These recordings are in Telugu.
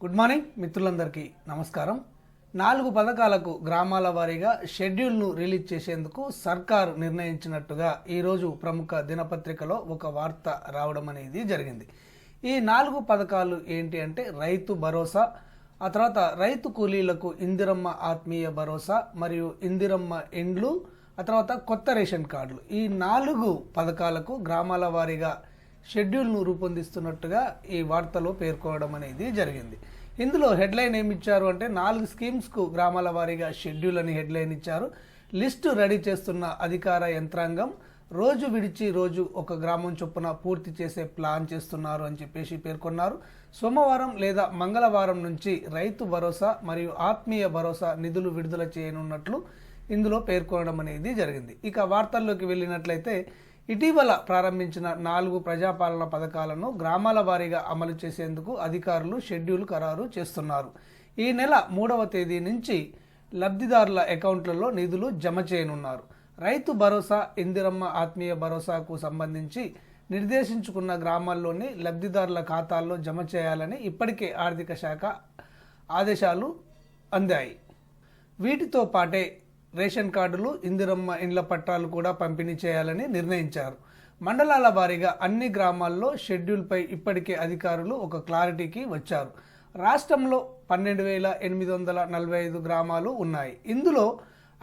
గుడ్ మార్నింగ్ మిత్రులందరికీ నమస్కారం. నాలుగు పథకాలకు గ్రామాల వారీగా షెడ్యూల్ను రిలీజ్ చేసేందుకు సర్కారు నిర్ణయించినట్టుగా ఈరోజు ప్రముఖ దినపత్రికలో ఒక వార్త రావడం అనేది జరిగింది. ఈ నాలుగు పథకాలు ఏంటి అంటే రైతు భరోసా ఆ తర్వాత రైతు కూలీలకు ఇందిరమ్మ ఆత్మీయ భరోసా మరియు ఇందిరమ్మ ఇండ్లు ఆ తర్వాత కొత్త రేషన్ కార్డులు. ఈ నాలుగు పథకాలకు గ్రామాల వారీగా షెడ్యూల్ను రూపొందిస్తున్నట్టుగా ఈ వార్తలో పేర్కొనడం అనేది జరిగింది. ఇందులో హెడ్లైన్ ఏమి ఇచ్చారు అంటే నాలుగు స్కీమ్స్కు గ్రామాల వారీగా షెడ్యూల్ అని హెడ్లైన్ ఇచ్చారు. లిస్టు రెడీ చేస్తున్న అధికార యంత్రాంగం రోజు విడిచి రోజు ఒక గ్రామం చొప్పున పూర్తి చేసే ప్లాన్ చేస్తున్నారు అని చెప్పేసి పేర్కొన్నారు. సోమవారం లేదా మంగళవారం నుంచి రైతు భరోసా మరియు ఆత్మీయ భరోసా నిధులు విడుదల చేయనున్నట్లు ఇందులో పేర్కొనడం అనేది జరిగింది. ఇక వార్తల్లోకి వెళ్ళినట్లయితే ఇటీవల ప్రారంభించిన నాలుగు ప్రజాపాలన పథకాలను గ్రామాల వారీగా అమలు చేసేందుకు అధికారులు షెడ్యూల్ ఖరారు చేస్తున్నారు. ఈ నెల మూడవ తేదీ నుంచి లబ్ధిదారుల అకౌంట్లలో నిధులు జమ చేయనున్నారు. రైతు భరోసా ఇందిరమ్మ ఆత్మీయ భరోసాకు సంబంధించి నిర్దేశించుకున్న గ్రామాల్లోని లబ్ధిదారుల ఖాతాల్లో జమ చేయాలని ఇప్పటికే ఆర్థిక శాఖ ఆదేశాలు అందాయి. వీటితో పాటే రేషన్ కార్డులు ఇందిరమ్మ ఇండ్ల పట్టాలు కూడా పంపిణీ చేయాలని నిర్ణయించారు. మండలాల వారీగా అన్ని గ్రామాల్లో షెడ్యూల్పై ఇప్పటికే అధికారులు ఒక క్లారిటీకి వచ్చారు. రాష్ట్రంలో పన్నెండు వేల ఎనిమిది వందల నలభై ఐదు గ్రామాలు ఉన్నాయి. ఇందులో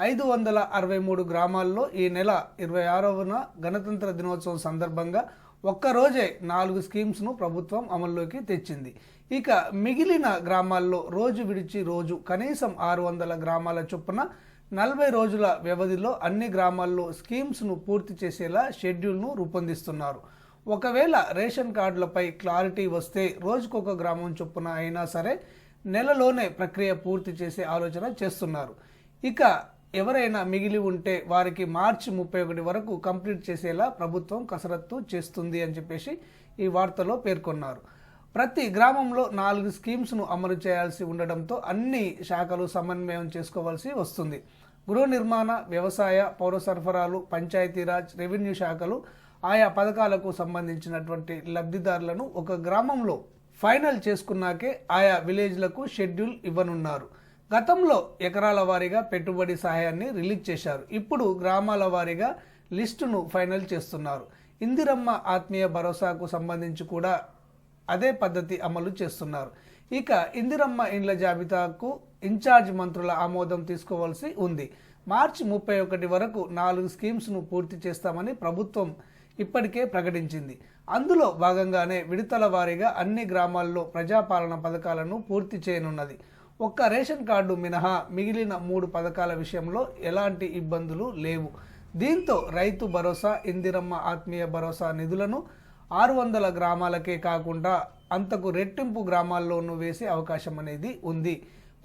ఐదు వందల అరవై మూడు గ్రామాల్లో ఈ నెల ఇరవై ఆరవన గణతంత్ర దినోత్సవం సందర్భంగా ఒక్కరోజే నాలుగు స్కీమ్స్ను ప్రభుత్వం అమల్లోకి తెచ్చింది. ఇక మిగిలిన గ్రామాల్లో రోజు విడిచి రోజు కనీసం ఆరు వందల గ్రామాల చొప్పున నలభై రోజుల వ్యవధిలో అన్ని గ్రామాల్లో స్కీమ్స్ను పూర్తి చేసేలా షెడ్యూల్ను రూపొందిస్తున్నారు. ఒకవేళ రేషన్ కార్డులపై క్లారిటీ వస్తే రోజుకొక గ్రామం చొప్పున అయినా సరే నెలలోనే ప్రక్రియ పూర్తి చేసే ఆలోచన చేస్తున్నారు. ఇక ఎవరైనా మిగిలి ఉంటే వారికి మార్చి ముప్పై ఒకటి వరకు కంప్లీట్ చేసేలా ప్రభుత్వం కసరత్తు చేస్తుంది అని చెప్పేసి ఈ వార్తలో పేర్కొన్నారు. ప్రతి గ్రామంలో నాలుగు స్కీమ్స్ను అమలు చేయాల్సి ఉండడంతో అన్ని శాఖలు సమన్వయం చేసుకోవాల్సి వస్తుంది. గృహ నిర్మాణ వ్యవసాయ పౌర సరఫరాలు పంచాయతీరాజ్ రెవెన్యూ శాఖలు ఆయా పథకాలకు సంబంధించినటువంటి లబ్ధిదారులను ఒక గ్రామంలో ఫైనల్ చేసుకున్నాకే ఆయా విలేజ్లకు షెడ్యూల్ ఇవ్వనున్నారు. గతంలో ఎకరాల వారీగా పెట్టుబడి సహాయాన్ని రిలీజ్ చేశారు. ఇప్పుడు గ్రామాల వారీగా లిస్టును ఫైనల్ చేస్తున్నారు. ఇందిరమ్మ ఆత్మీయ భరోసాకు సంబంధించి కూడా అదే పద్ధతి అమలు చేస్తున్నారు. ఇక ఇందిరమ్మ ఇండ్ల జాబితాకు ఇన్ఛార్జ్ మంత్రుల ఆమోదం తీసుకోవాల్సి ఉంది. మార్చి ముప్పై ఒకటి వరకు నాలుగు స్కీమ్స్ను పూర్తి చేస్తామని ప్రభుత్వం ఇప్పటికే ప్రకటించింది. అందులో భాగంగానే విడతల వారీగా అన్ని గ్రామాల్లో ప్రజాపాలన పథకాలను పూర్తి చేయనున్నది. ఒక్క రేషన్ కార్డు మినహా మిగిలిన మూడు పథకాల విషయంలో ఎలాంటి ఇబ్బందులు లేవు. దీంతో రైతు భరోసా ఇందిరమ్మ ఆత్మీయ భరోసా నిధులను ఆరు వందల గ్రామాలకే కాకుండా అంతకు రెట్టింపు గ్రామాల్లోనూ వేసే అవకాశం అనేది ఉంది.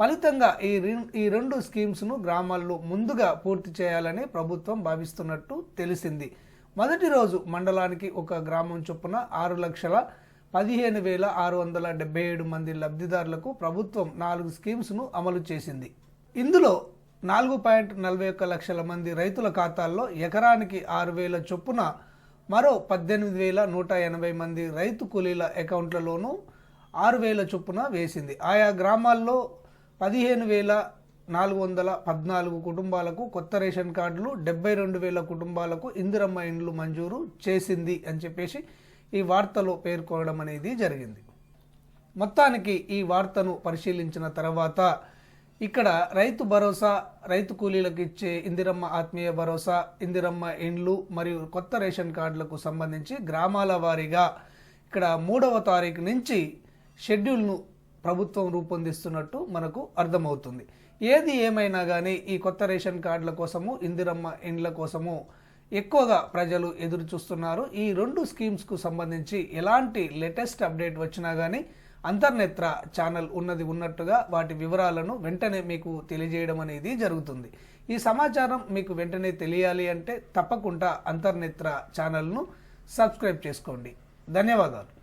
ఫలితంగా ఈ ఈ రెండు స్కీమ్స్ను గ్రామాల్లో ముందుగా పూర్తి చేయాలని ప్రభుత్వం భావిస్తున్నట్టు తెలిసింది. మొదటి రోజు మండలానికి ఒక గ్రామం చొప్పున ఆరు లక్షల పదిహేను వేల ఆరు వందల డెబ్బై ఏడు మంది లబ్ధిదారులకు ప్రభుత్వం నాలుగు స్కీమ్స్ను అమలు చేసింది. ఇందులో నాలుగు పాయింట్ నలభై ఒక్క లక్షల మంది రైతుల ఖాతాల్లో ఎకరానికి ఆరు వేల చొప్పున మరో పద్దెనిమిది వేల నూట ఎనభై మంది రైతు కూలీల అకౌంట్లలోనూ ఆరు వేల చొప్పున వేసింది. ఆయా గ్రామాల్లో పదిహేను వేల నాలుగు వందల పద్నాలుగు కుటుంబాలకు కొత్త రేషన్ కార్డులు డెబ్బై రెండు వేల కుటుంబాలకు ఇందిరమ్మ ఇండ్లు మంజూరు చేసింది అని చెప్పేసి ఈ వార్తలో పేర్కొనడం అనేది జరిగింది. మొత్తానికి ఈ వార్తను పరిశీలించిన తర్వాత ఇక్కడ రైతు భరోసా రైతు కూలీలకు ఇచ్చే ఇందిరమ్మ ఆత్మీయ భరోసా ఇందిరమ్మ ఇండ్లు మరియు కొత్త రేషన్ కార్డులకు సంబంధించి గ్రామాల వారీగా ఇక్కడ మూడవ తారీఖు నుంచి షెడ్యూల్ను ప్రభుత్వం రూపొందిస్తున్నట్టు మనకు అర్థమవుతుంది. ఏది ఏమైనా కానీ ఈ కొత్త రేషన్ కార్డుల కోసము ఇందిరమ్మ ఇండ్ల కోసము ఎక్కువగా ప్రజలు ఎదురు చూస్తున్నారు ఈ రెండు స్కీమ్స్కు సంబంధించి ఎలాంటి లేటెస్ట్ అప్డేట్ వచ్చినా కానీ అంతర్నేత్ర ఛానల్ ఉన్నది ఉన్నట్టుగా వాటి వివరాలను వెంటనే మీకు తెలియజేయడం అనేది జరుగుతుంది. ఈ సమాచారం మీకు వెంటనే తెలియాలి అంటే తప్పకుండా అంతర్నేత్ర ఛానల్ను సబ్స్క్రైబ్ చేసుకోండి. ధన్యవాదాలు.